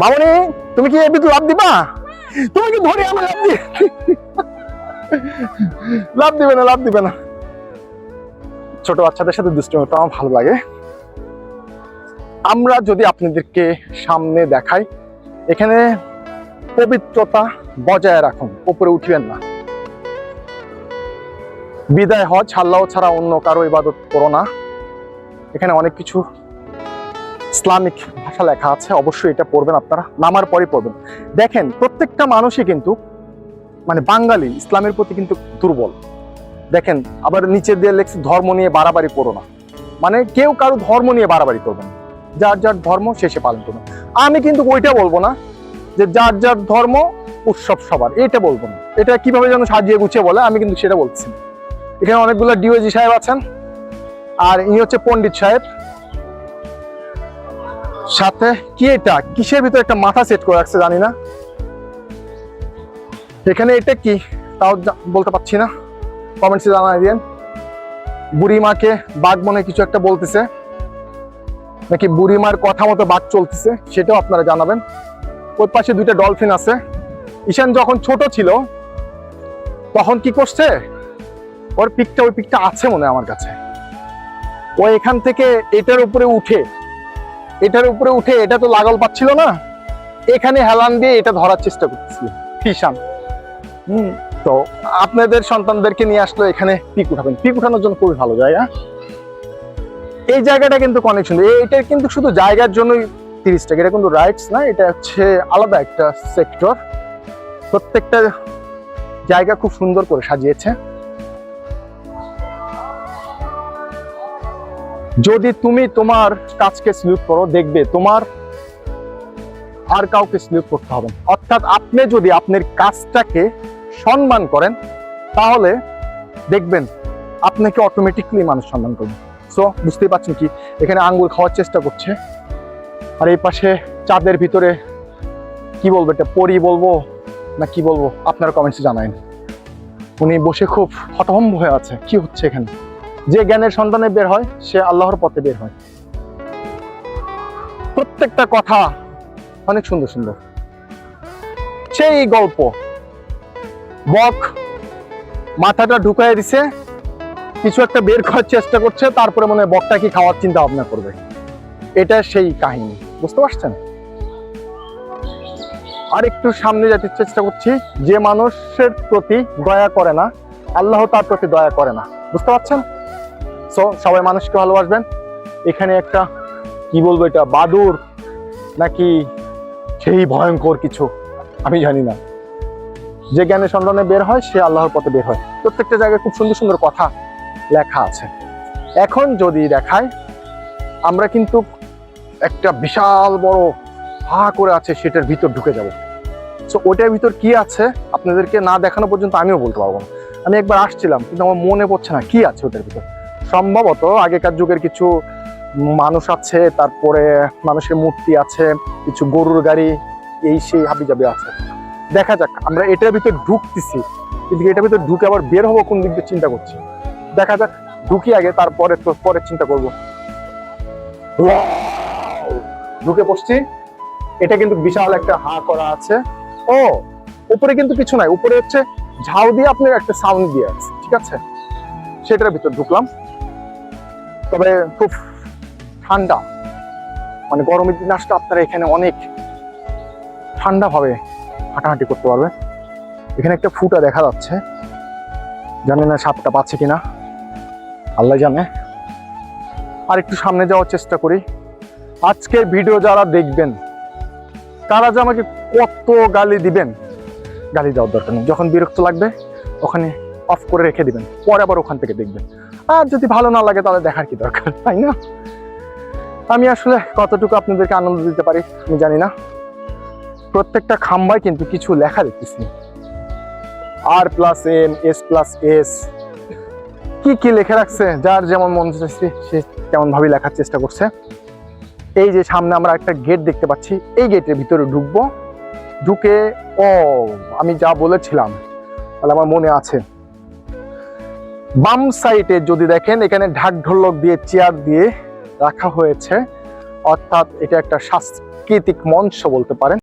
মামনি তুমি কি ভিতরে লাভ দিবা? তুমি কি ধরে আমি লাভ দি লাভ দিবে না, লাভ দিবে না। ছোট বাচ্চাদের সাথে দুষ্টমিটা আমার ভালো লাগে। আমরা যদি আপনাদেরকে সামনে দেখাই, এখানে পবিত্রতা বজায় রাখুন, উপরে উঠিবেন না। বিদায় হজ, আল্লাহ ছাড়া অন্য কারও ইবাদত করো না। এখানে অনেক কিছু ইসলামিক ভাষা লেখা আছে, অবশ্যই এটা পড়বেন আপনারা, নামার পরে পড়বেন। দেখেন, প্রত্যেকটা মানুষই কিন্তু মানে বাঙালি, ইসলামের প্রতি কিন্তু দুর্বল। দেখেন, আবার নিচে দিয়ে লেখছে, ধর্ম নিয়ে বাড়াবাড়ি করো না। মানে কেউ কারও ধর্ম নিয়ে বাড়াবাড়ি করবেন না। যার যার ধর্ম শেষে পালন করবেন আমি কিন্তু ওইটা বলব না, যে যার যার ধর্ম, উৎসব সবার। এটা বলব না। এটা কীভাবে যেন সাজিয়ে গুছিয়ে বলে, আমি কিন্তু সেটা বলছি এখানে অনেকগুলো ডিওজি সাহেব আছেন, আর ইনি হচ্ছে পণ্ডিত সাহেব। সাথে কি এটা? কিসের ভিতরে একটা মাথা সেট করে রাখছে জানি না। এখানে এটা কি? তাও বলতে পারছি না। কমেন্টসে জানাই দিন বুড়িমাকে বাঘ মনে কিছু একটা বলতেছে। নাকি বুড়িমার কথা মতো বাঘ চলতেছে, সেটাও আপনারা জানাবেন। ওর পাশে দুইটা ডলফিন আছে। ঈশান যখন ছোট ছিল, তখন কি করছে? ওর পিকটা, ওই পিকটা আছে মনে আমার কাছে। ও এখান থেকে এটার উপরে উঠে এটার উপরে উঠে এটা তো লাগল পাচ্ছিল না। এখানে হেলান দিয়ে এটা ধরার চেষ্টা করতেছিল ফিশান। হুম, তো আপনাদের সন্তানদেরকে নিয়ে আসলে এখানে পিক উঠাবেন। পিক উঠানোর জন্য খুবই ভালো জায়গা। এই জায়গাটা কিন্তু অনেক সুন্দর এটা কিন্তু শুধু জায়গার জন্যই তিরিশ টাকা। এটা কিন্তু রাইটস না, এটা হচ্ছে আলাদা একটা সেক্টর প্রত্যেকটা জায়গা খুব সুন্দর করে সাজিয়েছে। যদি তুমি তোমার কাজকে স্লিপ করো, দেখবে তোমার আর কাউকে স্লিপ করতে হবে অর্থাৎ আপনি যদি আপনার কাজটাকে সম্মান করেন, তাহলে দেখবেন আপনাকে অটোমেটিকলি মানুষ সম্মান করবে। সো বুঝতেই পারছেন কি? এখানে আঙ্গুর খাওয়ার চেষ্টা করছে। আর এই পাশে চাঁদের ভিতরে কি বলব এটা, পরি বলব না কি বলব, আপনার কমেন্টসে জানাইন। উনি বসে খুব হতভম্ব হয়ে আছে। কি হচ্ছে এখানে? যে জ্ঞানের সন্ধানে বের হয়, সে আল্লাহর পথে বের হয়। প্রত্যেকটা কথা অনেক সুন্দর সুন্দর। সেই গল্প, বক মাথাটা ঢুকাই দিছে, কিছু একটা বের করার চেষ্টা করছে, তারপরে মনে হয় বকটা কি খাওয়ার চিন্তা ভাবনা করবে। এটা সেই কাহিনী, বুঝতে পারছেন? আর একটু সামনে যেতে চেষ্টা করছি, যে মানুষের প্রতি দয়া করে না, আল্লাহ তার প্রতি দয়া করে না, বুঝতে পারছেন? সো সবাই মানুষকে ভালোবাসবেন। এখানে একটা, কি বলব এটা বাদুর নাকি সেই ভয়ঙ্কর কিছু, আমি জানি না। যে জ্ঞানের সন্ধানে বের হয়, সে আল্লাহর পথে বের হয়। প্রত্যেকটা জায়গায় খুব সুন্দর সুন্দর কথা লেখা আছে। এখন যদি দেখায় আমরা কিন্তু একটা বিশাল বড় হা করে আছে, সেটার ভিতর ঢুকে যাব। সো ওটার ভিতর কি আছে, আপনাদেরকে না দেখানো পর্যন্ত আমিও বলতে পারব না। আমি একবার আসছিলাম, কিন্তু আমার মনে পড়ছে না কি আছে ওটার ভিতর। সম্ভবত আগেকার যুগের কিছু মানুষ আছে, তারপরে মানুষের মূর্তি আছে, কিছু গরুর গাড়ি, এই সেই হাবিজাবি আছে। দেখা যাক, আমরা এটার ভিতরে ঢুকতেছি, কিন্তু এটার ভিতর ঢুকে আবার বের হব কোন দিক দিয়ে চিন্তা করছি। দেখা যাক, ঢুকি আগে, তারপরে পরে চিন্তা করব। ঢুকে পড়ছি এটা কিন্তু বিশাল একটা হা করা আছে। ও, উপরে কিন্তু কিছু নাই, উপরে হচ্ছে ঝাউ দিয়ে আপনার একটা সাউন্ড দিয়ে আছে, ঠিক আছে? সেটার ভিতর ঢুকলাম। তবে খুব ঠান্ডা। মানে গরমের দিন আসলে আপনারা এখানে অনেক ঠান্ডা ভাবে হাঁটাহাঁটি করতে পারবে এখানে একটা ফুটা দেখা যাচ্ছে। জানি না সাপটা পাচ্ছে কিনা। আল্লাহ জানে। আর একটু সামনে যাওয়ার চেষ্টা করি। আজকের ভিডিও যারা দেখবেন, তারা যে আমাকে কত গালি দিবেন, গালি দেওয়ার দরকার নেই। যখন বিরক্ত লাগবে, ওখানে অফ করে রেখে দিবেন। পরে আবার ওখান থেকে দেখবেন। আর যদি ভালো না লাগে, তাহলে দেখার কি দরকার? তাই না? আমি আসলে কতটুকু আপনাদেরকে আনন্দ দিতে পারি, আমি জানি না। প্রত্যেকটা খাম্বায় কিন্তু কিছু লেখা দেখতেছি। আর plus M S plus S কি কি লেখা রাখছে, যার যেমন মন চাইছে, সে তেমন ভাবে লেখার চেষ্টা করছে। এই যে সামনে আমরা একটা গেট দেখতে পাচ্ছি, এই গেটের ভিতরে ঢুকবো। ঢুকে, ও, আমি যা বলেছিলাম, তাহলে আমার মনে আছে। বাম সাইডে যদি দেখেন, এখানে ঢাক ঢোলক দিয়ে, চেয়ার দিয়ে রাখা হয়েছে। অর্থাৎ এটা একটা সাংস্কৃতিক মঞ্চ বলতে পারেন।